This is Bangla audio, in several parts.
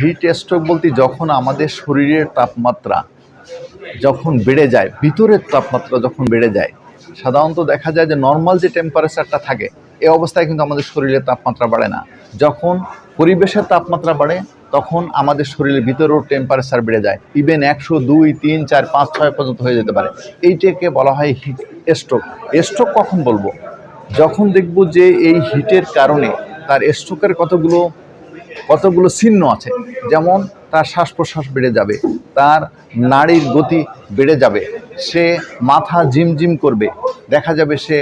হিট স্ট্রোক বলতে যখন আমাদের শরীরের তাপমাত্রা যখন বেড়ে যায়, ভিতরের তাপমাত্রা যখন বেড়ে যায়, সাধারণত দেখা যায় যে নর্মাল যে টেম্পারেচারটা থাকে, এই অবস্থায় কিন্তু আমাদের শরীরের তাপমাত্রা বাড়ে না। যখন পরিবেশের তাপমাত্রা বাড়ে, তখন আমাদের শরীরের ভিতরেও টেম্পারেচার বেড়ে যায়। ইভেন একশো দুই, তিন, চার, পাঁচ, ছয় পর্যন্ত হয়ে যেতে পারে। এইটাকে বলা হয় হিট স্ট্রোক স্ট্রোক কখন বলব? যখন দেখব যে এই হিটের কারণে তার স্ট্রোকের কতগুলো কতগুলো চিহ্ন আছে? যেমন, তার শ্বাস প্রশ্বাস বেড়ে যাবে, তার নাড়ির গতি বেড়ে যাবে, সে মাথা ঝিমঝিম করবে, দেখা যাবে সে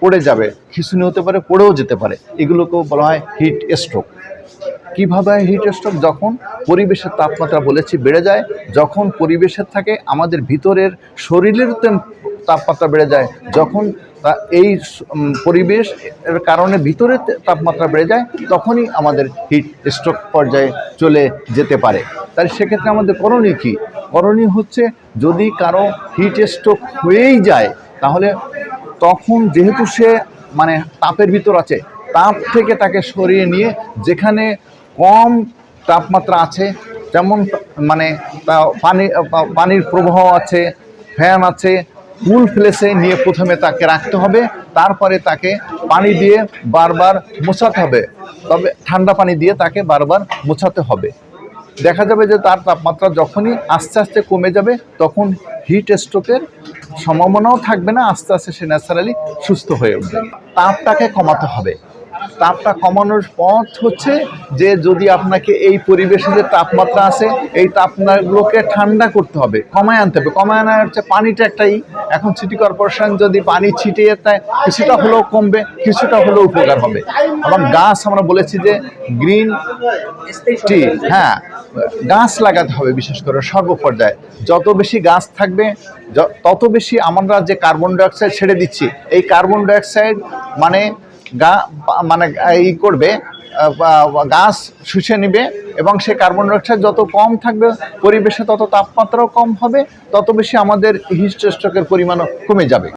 পড়ে যাবে, খিঁচুনি হতে পারে, পড়েও যেতে পারে, এগুলোকেও বলা হয় হিট স্ট্রোক। কীভাবে হিট স্ট্রোক? যখন পরিবেশের তাপমাত্রা বলেছি বেড়ে যায়, যখন পরিবেশের থাকে আমাদের ভিতরের শরীরের তাপমাত্রা বেড়ে যায়। যখন এই পরিবেশ এর কারণে ভিতরে তাপমাত্রা বেড়ে যায়, তখনই আমাদের হিট স্ট্রোক পর্যায়ে চলে যেতে পারে। তাই সেক্ষেত্রে আমাদের করণীয় কী? করণীয় হচ্ছে যদি কারও হিট স্ট্রোক হয়েই যায়, তাহলে তখন যেহেতু সে মানে তাপের ভিতর আছে তাপ থেকে তাকে সরিয়ে নিয়ে যেখানে কম তাপমাত্রা আছে, যেমন মানে পানি পানির প্রবাহ আছে, ফ্যান আছে কুল প্লেসে নিয়ে প্রথমে তাকে রাখতে হবে, তারপরে তাকে পানি দিয়ে বারবার মোছাতে হবে। তবে ঠান্ডা পানি দিয়ে তাকে বারবার মোছাতে হবে। দেখা যাবে যে তার তাপমাত্রা যখনই আস্তে আস্তে কমে যাবে, তখন হিট স্ট্রোকের সম্ভাবনাও থাকবে না, আস্তে আস্তে সে ন্যাচারালি সুস্থ হয়ে উঠবে। তাপটাকে কমাতে হবে। তাপটা কমানোর পথ হচ্ছে যে যদি আপনাকে এই পরিবেশে যে তাপমাত্রা আছে, এই তাপমাত্রাগুলোকে ঠান্ডা করতে হবে, কমায় আনতে হবে। কমায় আনার হচ্ছে পানিটা একটাই। এখন সিটি কর্পোরেশন যদি পানি ছিটিয়ে দেয়, কিছুটা হলেও কমবে, কিছুটা হলেও উপকার হবে। এবং গাছ, আমরা বলেছি যে গ্রিন টি হ্যাঁ গাছ লাগাতে হবে বিশেষ করে সর্বপর্যায়ে। যত বেশি গাছ থাকবে তত বেশি আমরা যে কার্বন ডাইঅক্সাইড ছেড়ে দিচ্ছি, এই কার্বন ডাইঅক্সাইড মানে গা মানে ই করবে গাছ শুষে নিবে এবং সে কার্বন ডাইঅক্সাইড যত কম থাকবে, পরিবেশে তত তাপমাত্রাও কম হবে, তত বেশি আমাদের হিট পরিমাণও কমে যাবে।